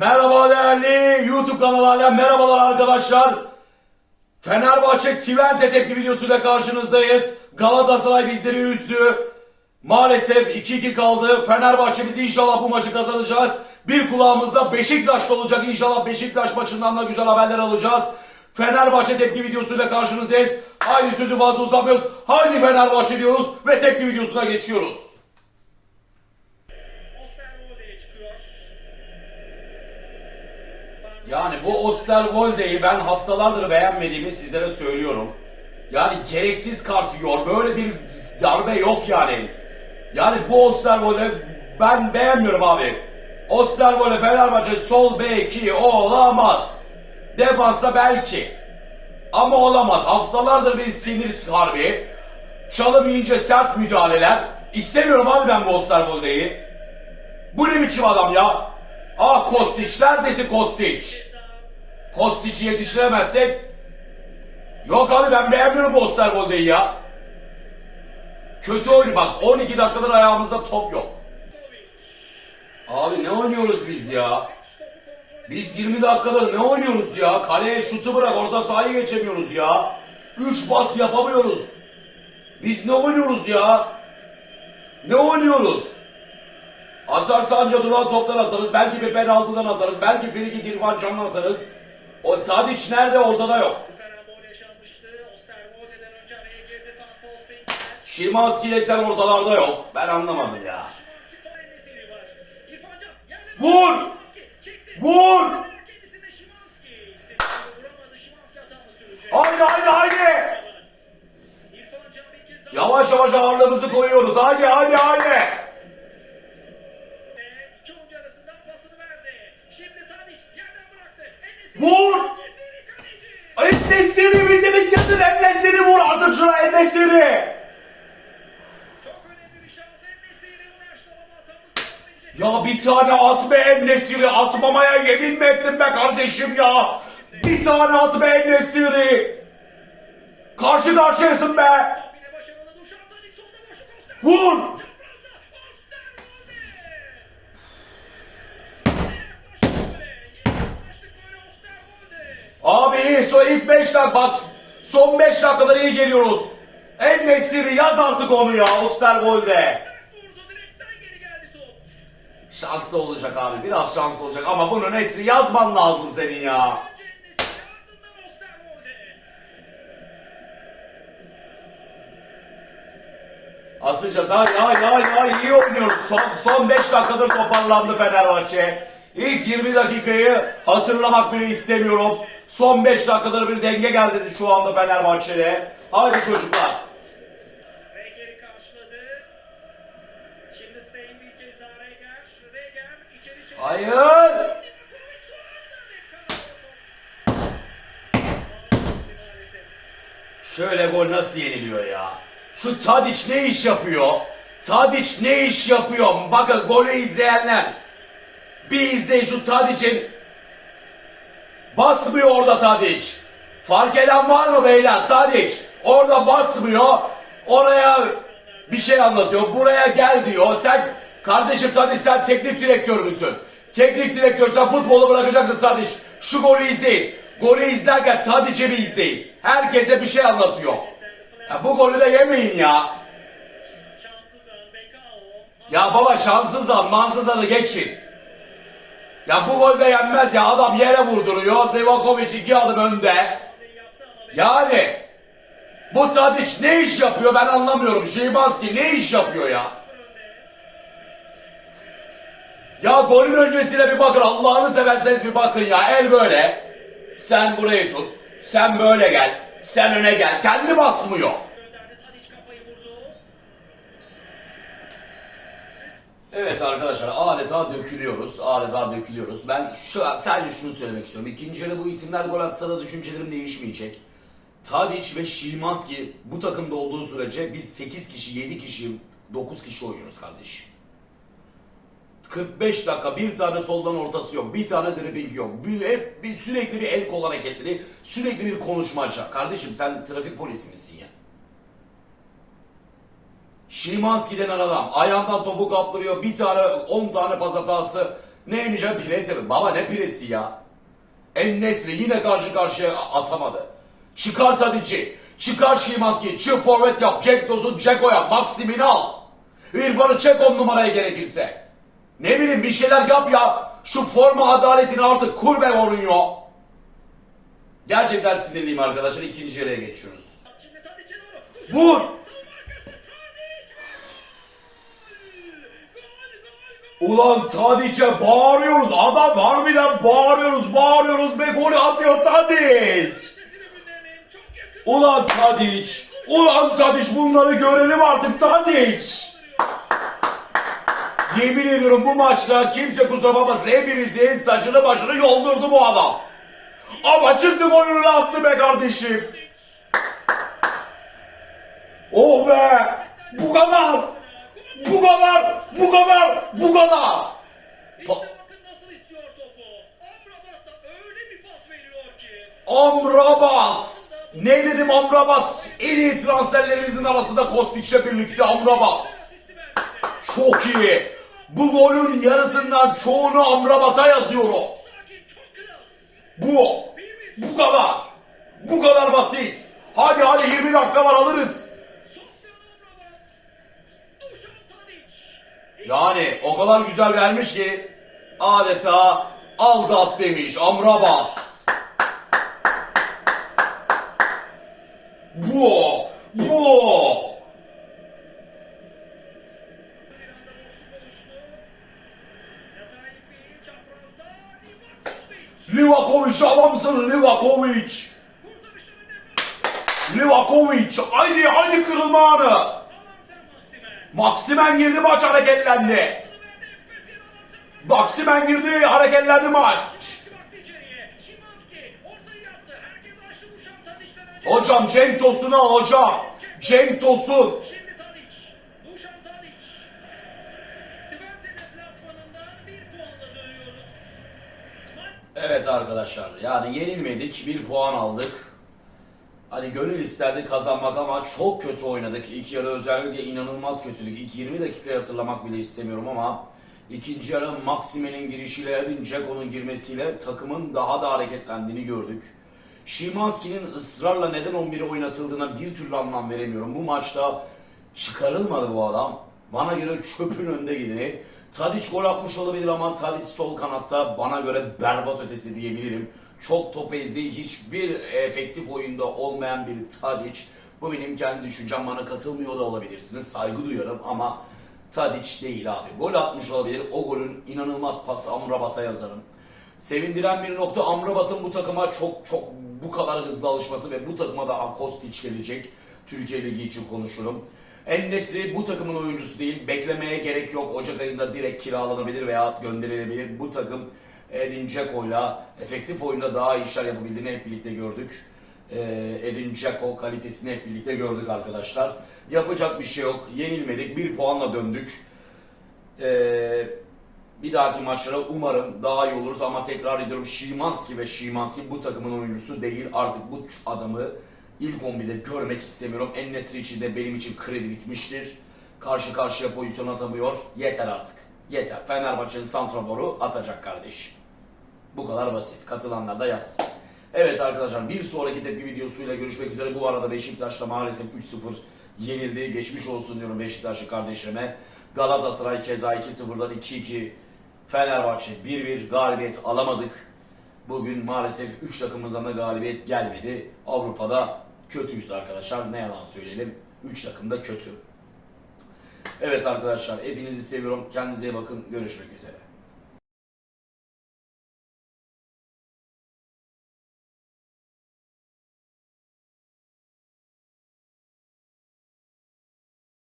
Merhaba değerli YouTube kanalı alem merhabalar arkadaşlar. Fenerbahçe Twente tepki videosuyla karşınızdayız. Galatasaray bizleri üzdü. Maalesef 2-2 kaldı. Fenerbahçe biz inşallah bu maçı kazanacağız. Bir kulağımızda Beşiktaş'ta olacak. İnşallah Beşiktaş maçından da güzel haberler alacağız. Fenerbahçe tepki videosuyla karşınızdayız. Haydi sözü fazla uzatmıyoruz. Haydi Fenerbahçe diyoruz ve tepki videosuna geçiyoruz. Yani bu Osterwolde'yi ben haftalardır beğenmediğimi sizlere söylüyorum. Yani gereksiz kart yiyor. Böyle bir darbe yok yani. Yani bu Osterwolde ben beğenmiyorum abi. Osterwolde Fenerbahçe sol beki olamaz. Defansta belki. Ama olamaz. Haftalardır bir sinir harbi. Çalım yiyince sert müdahaleler. İstemiyorum abi ben bu Osterwolde'yi. Bu ne biçim adam ya? Ah Kostiç, neredesin Kostiç? Kostiç'i yetiştiremezsek... Yok abi ben beğenmiyorum bu Osterwolde'yi ya. Kötü oyun bak 12 dakikadır ayağımızda top yok. Abi ne oynuyoruz biz ya? Biz 20 dakikadır ne oynuyoruz ya? Kaleye şutu bırak orta sahayı geçemiyoruz ya. 3 pas yapamıyoruz. Biz ne oynuyoruz ya? Ne oynuyoruz? Atarsa anca duran toptan atarız. Belki bir penaltıdan atarız. Belki friki İrfan Can'dan atarız. O Tadiç nerede ortada yok. Şimanski desen ortalarda yok. Ben anlamadım ya. Vur! Vur! Haydi haydi haydi. Yavaş yavaş ağırlığımızı koyuyoruz. Haydi haydi haydi. Ennesiri vur artık şuna. Enesiri. Ya bir tane at be Ennesiri. Atmamaya yemin mi ettin be kardeşim ya? Bir tane at be Ennesiri. Karşı karşıyasın be. Vur. Abi son ilk 5 dakika bak son 5 dakikadan iyi geliyoruz. En Nesiri yaz artık onu ya Osterwolde. Şanslı olacak abi biraz şanslı olacak ama bunu Nesri yazman lazım senin ya. Atacağız ay ay ay ay iyi oynuyoruz. Son, son 5 dakikadır toparlandı Fenerbahçe. İlk 20 dakikayı hatırlamak bile istemiyorum. Son 5 dakikadır bir denge geldi şu anda Fenerbahçe'de. Haydi çocuklar. Reger'i karşıladı. Şimdi Steyn bir kez daha Reger. Reger içeri çekti. Hayır. Şöyle gol nasıl yeniliyor ya? Şu Tadiç ne iş yapıyor? Tadiç ne iş yapıyor? Bakın golü izleyenler. Bir izleyin şu Tadiç'in. Basmıyor orada Tadiç. Fark eden var mı beyler? Tadiç orada basmıyor. Oraya bir şey anlatıyor. Buraya gel diyor. Sen kardeşim Tadiç sen teknik direktör müsün? Teknik direktör sen futbolu bırakacaksın Tadiç. Şu golü izleyin. Golü izlerken Tadiç'i bir izleyin. Herkese bir şey anlatıyor. Ya bu golü de yemeyin ya. Ya baba şanssız lan mansız anı geçin. Ya bu golde yenmez ya adam yere vurduruyor. Livakovic iki adım önde. Yani bu Tadic ne iş yapıyor ben anlamıyorum. Şeybanski ne iş yapıyor ya? Ya golün öncesine bir bakın Allah'ını severseniz bir bakın ya el böyle. Sen burayı tut. Sen böyle gel. Sen öne gel. Kendi basmıyor. Evet arkadaşlar adeta dökülüyoruz. Adeta dökülüyoruz. Ben şu sadece şunu söylemek istiyorum. İkinci yarı bu isimler gol atsa da düşüncelerim değişmeyecek. Tadic ve Şilmanski bu takımda olduğu sürece biz 8 kişi, 7 kişi, 9 kişi oynuyoruz kardeşim. 45 dakika bir tane soldan ortası yok. Bir tane dribbling yok. Bir, hep bir, sürekli bir el kol hareketleri, sürekli bir konuşmaca. Kardeşim sen trafik polisi misin ya? Şimanski denen adam ayağından topu kaptırıyor. Bir tane 10 tane pas hatası Neymiş ya piresi mi? Baba ne piresi ya? En Nesri yine karşı karşıya atamadı. Çıkar Tadic'i. Çıkar Şimanski. Çık forvet yap. Jack Doz'u Ceko yap. Maksimini al. İrfan'ı çek on numaraya gerekirse. Ne bileyim bir şeyler yap ya. Şu forma adaletini artık kur be Mourinho. Gerçekten sinirliyim arkadaşlar. İkinci yarıya geçiyoruz. Vur! Savunma arkası Tadic. Gol! Gol! Gol! Ulan Tadic'e bağırıyoruz. Adam harbiden bağırıyoruz, bağırıyoruz ve golü atıyor yakın Ulan Tadic. Ulan Tadic bunları görelim artık Tadic. Yemin ediyorum bu maçta kimse kusura bakmasın hepimizin saçını başını yoldurdu bu adam. Ama çıktı golünü attı be kardeşim. Oh be! Bu kadar! Bu kadar! Bu kadar! Bu kadar! İşte bakın nasıl istiyor topu. Amrabat da öyle bir pas veriyor ki. Amrabat! Ne dedim Amrabat? En iyi transferlerimizin arasında Kostic'le birlikte Amrabat. Çok iyi. Bu golün yarısından çoğunu Amrabat'a yazıyorum. Bu. Bu kadar. Bu kadar basit. Hadi hadi 20 dakika var alırız. Yani o kadar güzel vermiş ki adeta aldat demiş Amrabat. Bu. Bu. Livakovic. Livakovic adamsın Livakovic. Livakovic. Haydi haydi kırılma anı. Maksimen. Girdi maç hareketlendi. Maksimen girdi hareketlendi maç. Hocam Cenk Tosun'u al hocam. Cenk Tosun. Evet arkadaşlar yani yenilmedik bir puan aldık. Hani gönül isterdi kazanmak ama çok kötü oynadık. İlk yarı özellikle inanılmaz kötülük. İlk 20 dakikayı hatırlamak bile istemiyorum ama ikinci yarı Maxime'nin girişiyle Edin Dzeko'nun girmesiyle takımın daha da hareketlendiğini gördük. Şimanski'nin ısrarla neden 11'i oynatıldığına bir türlü anlam veremiyorum. Bu maçta çıkarılmadı bu adam. Bana göre çöpün önde gideni. Tadic gol atmış olabilir ama Tadic sol kanatta bana göre berbat ötesi diyebilirim. Çok top ezdi, hiçbir efektif oyunda olmayan bir Tadic. Bu benim kendi düşüncem, bana katılmıyor da olabilirsiniz. Saygı duyarım ama Tadic değil abi. Gol atmış olabilir, o golün inanılmaz pası Amrabat'a yazarım. Sevindiren bir nokta Amrabat'ın bu takıma çok çok bu kadar hızlı alışması ve bu takıma da Kostić gelecek. Türkiye Ligi için konuşurum. En-Nesyri bu takımın oyuncusu değil. Beklemeye gerek yok. Ocak ayında direkt kiralanabilir veya gönderilebilir. Bu takım Edin Dzeko'yla efektif oyunda daha iyi işler yapabildiğini hep birlikte gördük. Ee, Edin Dzeko kalitesini hep birlikte gördük arkadaşlar. Yapacak bir şey yok. Yenilmedik. Bir puanla döndük. Ee, bir dahaki maçlara umarım daha iyi oluruz ama tekrar ediyorum Şimanski ve Şimanski bu takımın oyuncusu değil. Artık bu adamı ilk 11'de görmek istemiyorum. En-Nesyri için de benim için kredi bitmiştir. Karşı karşıya pozisyon atamıyor. Yeter artık. Yeter. Fenerbahçe'nin santraforu atacak kardeş. Bu kadar basit. Katılanlar da yazsın. Evet arkadaşlar bir sonraki tepki videosuyla görüşmek üzere. Bu arada Beşiktaş'ta maalesef 3-0 yenildi. Geçmiş olsun diyorum Beşiktaşlı kardeşlerime. Galatasaray keza 2-0'dan 2-2. Fenerbahçe 1-1 galibiyet alamadık. Bugün maalesef 3 takımımızdan da galibiyet gelmedi. Avrupa'da kötüyüz arkadaşlar. Ne yalan söyleyelim. 3 takım da kötü. Evet arkadaşlar hepinizi seviyorum. Kendinize iyi bakın. Görüşmek üzere.